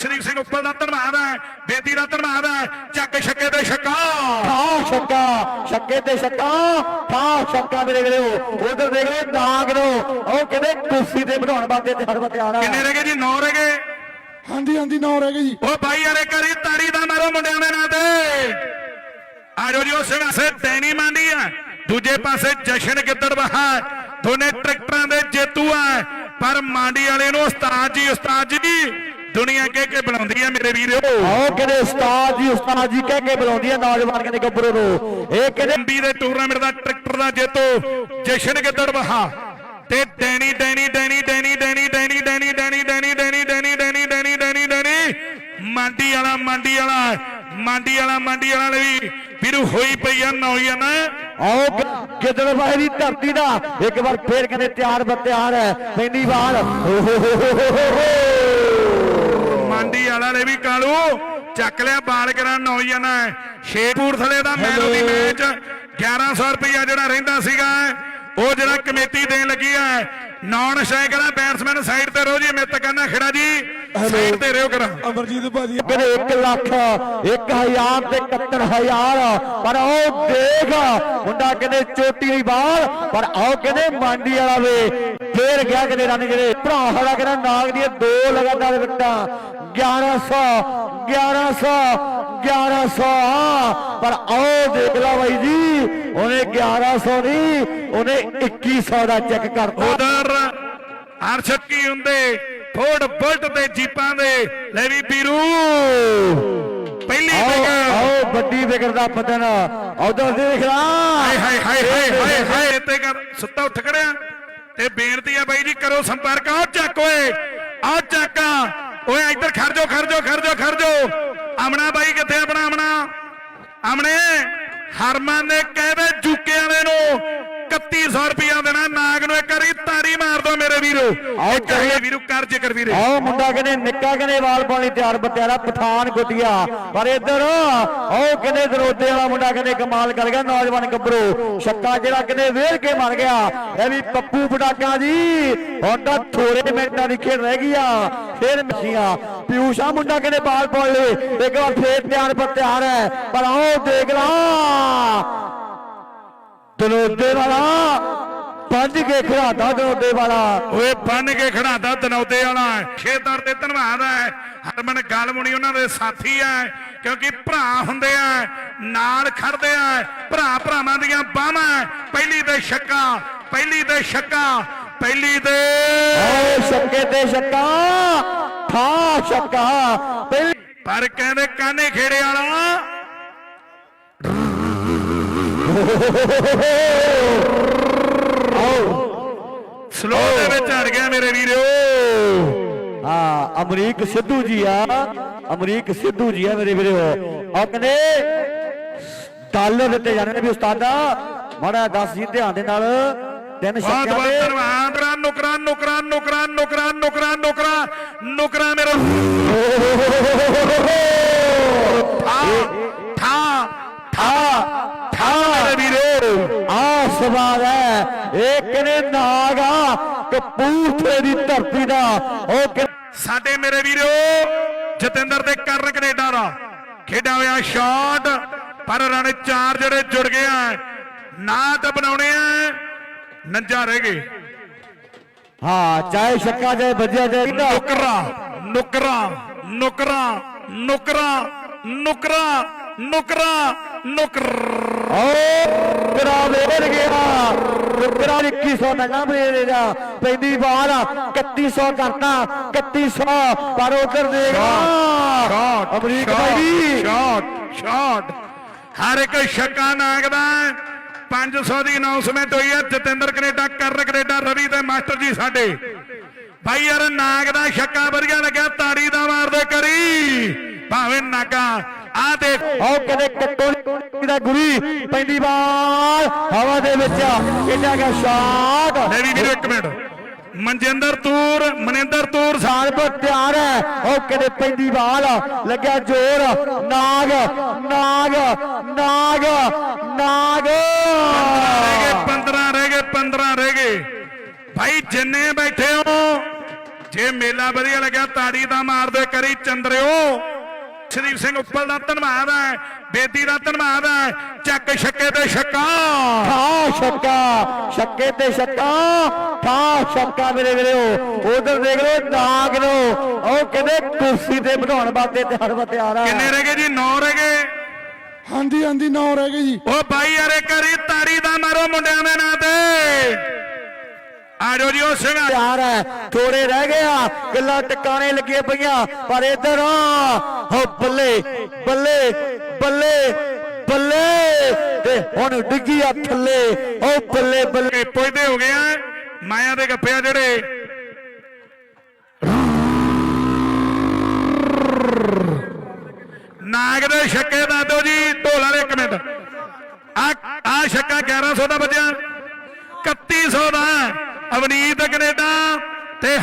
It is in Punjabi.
ਸ਼ਰੀਫ ਸਿੰਘ ਉੱਪਰ ਦਾ ਧੰਨਵਾਦ ਹੈ ਬੇਦੀ ਦਾ ਧੰਨਵਾਦ ਹੈ ਚੱਕ ਛੱਕੇ ਤੇ ਛੱਕਾ। ਠਾ ਛੱਕਾ ਛੱਕੇ ਤੇ ਛੱਕਾ ਠਾ ਛੱਕਾ ਮੇਰੇ ਵੀਰੋ। ਉਧਰ ਦੇਖੋ ਨਾਗ ਨੂੰ ਉਹ ਕਹਿੰਦੇ ਕੁਰਸੀ ਤੇ ਬਿਠਾਉਣ ਵਾਸਤੇ ਤੇ ਹਰ ਤਿਆਰ ਆ ਕਿੰਨੇ ਰਹਿ ਗਏ ਜੀ? 9 ਰਹਿ ਗਏ? ਹਾਂਜੀ ਹਾਂਜੀ ਨੌ ਰਹਿ ਗਏ ਜੀ। ਉਹ ਭਾਈ ਵਾਲੇ ਕਰੀ ਤਾੜੀ ਦਾ ਮਾਰੋ ਮੁੰਡਿਆਂ ਦੇ ਨਾਂ ਤੇ। ਆਜੋ ਜੀ ਉਸ ਪਾਸੇ ਟੈਣੀ ਮੰਡੀ ਆ। ਦੂਜੇ ਪਾਸੇ ਜਸ਼ਨ ਗਿੱਦੜਬਾਹਾ ਦੋਨੇ ਟਰੈਕਟਰਾਂ ਦੇ ਜੇਤੂ ਆ। ਪਰ ਮੰਡੀ ਵਾਲੇ ਨੂੰ ਉਸਤਾਦ ਜੀ ਉਸਤਾਦ ਜੀ। ਦੁਨੀਆ ਕਹਿ ਕੇ ਬੁਲਾਉਂਦੀ ਆ ਮੇਰੇ ਵੀਰੋ ਆਓ ਕਹਿੰਦੇ ਉਸਤਾਦ ਜੀ ਉਸਤਾਦ ਜੀ ਕਹਿ ਕੇ ਬੁਲਾਉਂਦੀ ਆ ਨੌਜਵਾਨ ਕਹਿੰਦੇ ਗੱਭਰੂ ਨੂੰ ਇਹ ਕਹਿੰਦੇ ਲੰਬੀ ਦੇ ਟੂਰਨਾਮੈਂਟ ਦਾ ਟਰੈਕਟਰ ਦਾ ਜੇਤੂ ਜਸ਼ਨ ਗਿੱਦੜਬਾਹਾ ਤੇ Danny Danny Danny Danny Danny Danny Danny Danny Danny Danny Danny Danny Danny Danny Danny ਮੰਡੀ ਵਾਲਾ ਮੰਡੀ ਵਾਲਾ ਮੰਡੀ ਵਾਲਾ ਮੰਡੀ ਵਾਲਾ ਵੀ ਵੀਰੂ ਹੋਈ ਪਈ ਆ ਨੌਜਵਾਨ ਆਓ ਗਿੱਦੜ ਬਾਹੇ ਦੀ ਧਰਤੀ ਦਾ ਇੱਕ ਵਾਰ ਫੇਰ ਕਹਿੰਦੇ ਤਿਆਰ ਬਰ ਤਿਆਰ ਹੈ ਪਹਿਲੀ ਵਾਰ ਓ ਹੋ ਹੋ ਹੋ ਹੋ ਹੋ ਹੋ। ਮੰਡੀ ਵਾਲਾ ਨੇ ਵੀ ਕਾਲੂ ਚੱਕ ਲਿਆ ਬਾਲ ਕਰਾਂ ਨੌਜਵਾਨ ਸ਼ੇਰਪੁਰ ਥਲੇ ਦਾ ਮੈਨ ਦੀ ਮੈਚ 1100 ਰੁਪਇਆ ਜਿਹੜਾ ਰਹਿੰਦਾ ਸੀਗਾ ਉਹ ਜਿਹੜਾ ਕਮੇਟੀ ਦੇਣ ਲੱਗੀ ਹੈ। ਨੌਨ ਸ਼ਾਇਕਰਾ ਬੈਟਸਮੈਨ ਸਾਈਡ ਤੇ ਰੋ ਜੀ ਮਿੱਤ ਕਹਿੰਦਾ ਖੜਾ ਜੀ ਸਾਈਡ ਤੇ ਰਿਓ ਕਰਾਂ। ਅਮਰਜੀਤ ਭਾਜੀ। ਕਹਿੰਦੇ 1 ਲੱਖ 1000 ਤੇ 71000 ਪਰ ਉਹ ਦੇਖ ਮੁੰਡਾ ਕਹਿੰਦੇ ਚੋਟੀ ਦੀ ਬਾਲ ਪਰ ਆਓ ਕਹਿੰਦੇ ਮੰਡੀ ਵਾਲਾ ਵੇ। ਫੇਰ ਗਿਆ ਕਹਿੰਦੇ ਰਨ ਜਿਹੜੇ ਭਰਾ ਸਾਡਾ ਕਹਿੰਦਾ ਨਾਗ ਦੀਆਂ ਦੋ ਲਗਾਤਾਰ ਵਿਕਟਾਂ। 1100 1100 1100 ਪਰ ਆਓ ਦੇਖ ਲਾ ਬਾਈ ਜੀ ਉਹਨੇ 1100 ਨਹੀਂ ਉਹਨੇ 2100 ਦਾ ਚੈੱਕ ਕਰਤਾ। ਉਧਰ ਅਰਸ਼ਕੀ ਹੁੰਦੇ। ਫੋਰਡ ਬੁਲਟ ਤੇ ਜੀਪਾਂ ਦੇ ਲੈ ਵੀ ਵੀਰੂ। ਪਹਿਲੀ ਵਿਕਟ ਆਓ ਵੱਡੀ ਵਿਕਟ ਦਾ ਪਤਨ। ਉਧਰ ਦੇਖ ਲਾ। ਹਾਏ ਹਾਏ ਹਾਏ ਹਾਏ ਹਾਏ ਹਾਏ ਤੇ ਕਰ ਸੁੱਤਾ ਉੱਠ ਖੜਿਆ। ਤੇ ਬੇਨਤੀ ਆ ਬਾਈ ਜੀ ਕਰੋ ਸੰਪਰਕ। ਆਓ ਚੱਕ ਓਏ ਆਓ ਚੱਕ ਓਏ ਇੱਧਰ ਖੜ ਜਾਓ ਖੜ ਜਾਓ ਖੜ ਜਾਓ ਖੜ ਜਾਓ। ਆਮਣਾ ਬਾਈ ਕਿੱਥੇ ਆਪਣਾ ਆਮਣਾ ਆਮਣੇ ਹਰਮਨ ਨੇ ਕਹਿੰਦੇ ਜੁਕੇ ਵਾਲੇ ਨੂੰ। 3100 ਰੁਪਇਆ ਦੇਣਾ ਨਾਗ ਨੂੰ ਇੱਕ ਵਾਰੀ ਤਾੜੀ ਮਾਰ ਦੋ ਮੇਰੇ ਵੀਰੋ। ਆਓ ਇੱਕ ਵਾਰੀ ਕਰ ਜ਼ਿਕਰ ਵੀਰੇ। ਆਓ ਮੁੰਡਾ ਕਹਿੰਦੇ ਨਿੱਕਾ ਕਹਿੰਦੇ ਵਾਲ ਪਾਉਣ ਲਈ ਤਿਆਰ ਬਤਿਆਰਾ ਪਠਾਨ ਗੁੱਟਿਆ। ਪਰ ਇੱਧਰ ਆਓ ਕਹਿੰਦੇ ਦਰੋਦੇ ਵਾਲਾ ਮੁੰਡਾ ਕਹਿੰਦੇ ਕਮਾਲ ਕਰ ਗਿਆ ਨੌਜਵਾਨ ਗੱਭਰੂ। ਛੱਕਾ ਜਿਹੜਾ ਕਹਿੰਦੇ ਵੇਰ ਕੇ ਮਰ ਗਿਆ। ਇਹ ਵੀ ਪੱਪੂ ਪਟਾਕਾ ਜੀ। ਹੁਣ ਤਾਂ ਥੋੜੇ ਮਿੰਟਾਂ ਦੀ ਖੇਡ ਰਹਿ ਗਈ ਆ। ਫੇਰ ਮਸੀਆਂ ਪਿਊਸ਼ਾ ਮੁੰਡਾ ਕਹਿੰਦੇ ਬਾਲ ਪਾਉਣ ਲਈ। ਇੱਕ ਵਾਰ ਫੇਰ ਤਿਆਰ ਪਰ ਤਿਆਰ ਹੈ। ਪਰ ਆਓ ਦੇਖ ਲਾ। ਦਰੋਦੇ ਵਾਲਾ। ਪੰਜ ਕੇ ਖੜਾਦਾ ਦਰੋਦੇ ਵਾਲਾ। ਓਏ ਬੰਨ ਕੇ ਖੜਾਦਾ ਤਨੌਦੇ ਵਾਲਾ। ਖੇਤਰ ਤੇ ਧੰਨਵਾਦ ਹੈ। ਹਰਮਨ ਗਾਲਮੁਣੀ ਉਹਨਾਂ ਦੇ ਸਾਥੀ ਹੈ ਕਿਉਂਕਿ ਭਰਾ ਹੁੰਦੇ ਆ ਨਾਲ ਖੜਦੇ ਆ। ਭਰਾ ਭਰਾਵਾਂ ਦੀਆਂ ਬਾਹਾਂ ਪਹਿਲੀ ਤੇ ਛੱਕਾ ਪਹਿਲੀ ਤੇ ਛੱਕਾ ਪਹਿਲੀ ਤੇ ਓਏ ਛੱਕੇ ਤੇ ਛੱਕਾ ਠਾ ਛੱਕਾ ਪਹਿਲੀ ਪਰ ਕਹਿੰਦੇ ਕਾਨੇ ਖੇੜੇ ਵਾਲਾ? ਸਲੋ ਦੇ ਵਿੱਚ ਹਟ ਗਿਆ ਮੇਰੇ ਵੀਰੋ। ਹਾਂ ਅਮਰੀਕ ਸਿੱਧੂ ਜੀ ਆ। ਅਮਰੀਕ ਸਿੱਧੂ ਜੀ ਆ ਮੇਰੇ ਵੀਰੋ। ਆ ਕਹਿੰਦੇ ਡਾਲਰ ਦਿੱਤੇ ਜਾਣੇ ਨੇ ਵੀ ਉਸਤਾਦਾ। ਮਾੜਾ ਦੱਸ ਜੀ ਧਿਆਨ ਦੇ ਨਾਲ। ਤਿੰਨ ਬਹੁਤ ਦੇ ਧੰਨਵਾਦ। ਰਾ ਨੁਕਰਾ ਨੁਕਰਾ ਨੁਕਰਾ ਨੁਕਰਾ ਨੁਕਰਾ ਨੁਕਰਾ ਨੁਕਰਾ ਮੇਰਾ ਠਾ ਠਾ ਠਾ ਠਾ। ਮੇਰੇ ਵੀਰੋ ਆ ਸਵਾਲ ਹੈ। ਇਹ ਕਹਿੰਦੇ ਨਾਗਾ ਕਪੂਰਥਲੇ ਦੀ ਧਰਤੀ ਦਾ। ਉਹ ਸਾਡੇ ਮੇਰੇ ਵੀਰੋ ਜਤਿੰਦਰ ਤੇ ਕਰਨ ਕੈਨੇਡਾ ਦਾ। ਖੇਡਾਂ ਹੋਇਆ ਸ਼ਾਟ ਪਰ ਰਨ ਚਾਰ ਜਿਹੜੇ ਜੁੜ ਗਏ ਆ। ਨਾ ਤਾਂ ਬਣਾਉਣੇ ਆ ਨੰਜਾ ਰਹਿ ਗਏ। ਹਾਂ ਚਾਹੇ ਛੱਕਾ ਜਾਏ ਵੱਜਿਆ ਜਾਏ ਨੁਕਰਾ ਨੁਕਰਾ ਨੁਕਰਾ ਨੁਕਰਾ ਨੁਕਰਾ ਨੁਕਰਾ ਨੁਕਰ। ਓ ਕਰਾ ਵੇਰ ਗਿਆ। ਕਰਾ 2100 ਨੰਗਾ ਬਰੇ ਦਾ ਪੈਂਦੀ ਬਾਲ 3100 ਕਰਤਾ 3100 ਪਰ ਉਧਰ ਦੇਗਾ। ਸ਼ਾਟ ਅਮਰੀਕ ਭਾਈ ਸ਼ਾਟ ਸ਼ਾਟ। ਹਰ ਇੱਕ ਛੱਕਾ ਨਾਗਦਾ 500 ਦੀ ਅਨਾਉਂਸਮੈਂਟ ਹੋਈ ਹੈ। ਜਤਿੰਦਰ ਕੈਨੇਡਾ ਕਰਨ ਕੈਨੇਡਾ ਰਵੀ ਤੇ ਮਾਸਟਰ ਜੀ ਸਾਡੇ। ਭਾਈ ਯਾਰ ਨਾਗ ਦਾ ਛੱਕਾ ਵਧੀਆ ਲੱਗਿਆ। ਤਾੜੀ ਦਾ ਮਾਰਦੇ ਕਰੀ। ਭਾਵੇਂ ਨਾਗਾ ਆ ਦੇਖ। ਆਓ ਕਦੇ ਕੱਟੋ ਦਾ ਗੁਰੀ ਪੈਂਦੀ ਬਾਲ ਹਵਾ ਦੇ ਵਿੱਚ ਕਿੱਡਾ ਗਿਆ ਸ਼ਾਟ। ਲੈ ਵੀ ਵੀਰੋ ਇੱਕ ਮਿੰਟ। ਮਨਜਿੰਦਰ ਤੂਰ ਮਨਿੰਦਰ ਤੂਰ ਸਾਲ ਪਰ ਤਿਆਰ ਹੈ। ਉਹ ਕਦੇ ਪੈਂਦੀ ਬਾਲ ਲੱਗਿਆ ਜ਼ੋਰ। ਨਾਗ ਨਾਗ ਨਾਗ ਨਾਗ। ਰਹਿ ਗਏ 15 ਰਹਿ ਗਏ 15 ਰਹਿ ਗਏ। ਭਾਈ ਜਿੰਨੇ ਬੈਠੇ ਹੋ ਜੇ ਮੇਲਾ ਵਧੀਆ ਲੱਗਿਆ ਤਾੜੀ ਦਾ ਮਾਰਦੇ ਕਰੀ ਚੰਦਰਿਓ। ਸ਼ਰੀਫ ਸਿੰਘ ਉੱਪਲ ਦਾ ਧੰਨਵਾਦ ਹੈ ਬੇਦੀ ਦਾ ਧੰਨਵਾਦ ਹੈ ਚੱਕ ਛੱਕੇ ਤੇ ਛੱਕਾ। ਠਾ ਛੱਕਾ ਛੱਕੇ ਤੇ ਛੱਕਾ ਠਾ ਛੱਕਾ ਮੇਰੇ ਵੀਰੋ। ਉਧਰ ਦੇਖ ਲਓ ਨਾਗ ਨੂੰ ਉਹ ਕਹਿੰਦੇ ਕੁਰਸੀ ਤੇ ਬਿਠਾਉਣ ਵਾਸਤੇ ਤੇ ਹਰ ਤਿਆਰ ਆ। ਕਿੰਨੇ ਰਹਿ ਗਏ ਜੀ? 9 ਰਹਿ ਗਏ। ਹਾਂਜੀ ਹਾਂਜੀ ਨੌ ਰਹਿ ਗਏ ਜੀ। ਉਹ ਬਾਈ ਯਾਰੇ ਕਰੀ ਤਾੜੀ ਦਾ ਮਾਰੋ ਮੁੰਡਿਆਂ ਦੇ ਨਾਂ ਤੇ। ਆਜੋ ਜੀ ਉਹ ਸਿੰਘ ਤਿਆਰ ਹੈ ਥੋੜੇ ਰਹਿ ਗਏ ਆ ਗੱਲਾਂ ਟਿਕਾਣੇ ਲੱਗੀਆਂ ਪਈਆਂ ਪਰ ਇਧਰ ਹੋ ਬੱਲੇ ਬੱਲੇ ਬੱਲੇ ਬੱਲੇ ਤੇ ਹੁਣ ਡਿੱਗੀ ਆ ਥੱਲੇ ਉਹ ਬੱਲੇ ਬੱਲੇ। ਪੁੱਜਦੇ ਹੋ ਗਏ ਆ ਮਾਇਆ ਦੇ ਗੱਪੇ ਆ ਜਿਹੜੇ। ਨਾਗ ਦੇ ਛੱਕੇ ਦਾ ਦਿਓ ਜੀ ਢੋਲ ਵਾਲੇ ਇੱਕ ਮਿੰਟ। ਆ ਆ ਛੱਕਾ 1100 ਦਾ ਵੱਜਿਆ 3100 ਦਾ। ਅਵਨੀਤ ਕੈਨੇਡਾ ਤੇ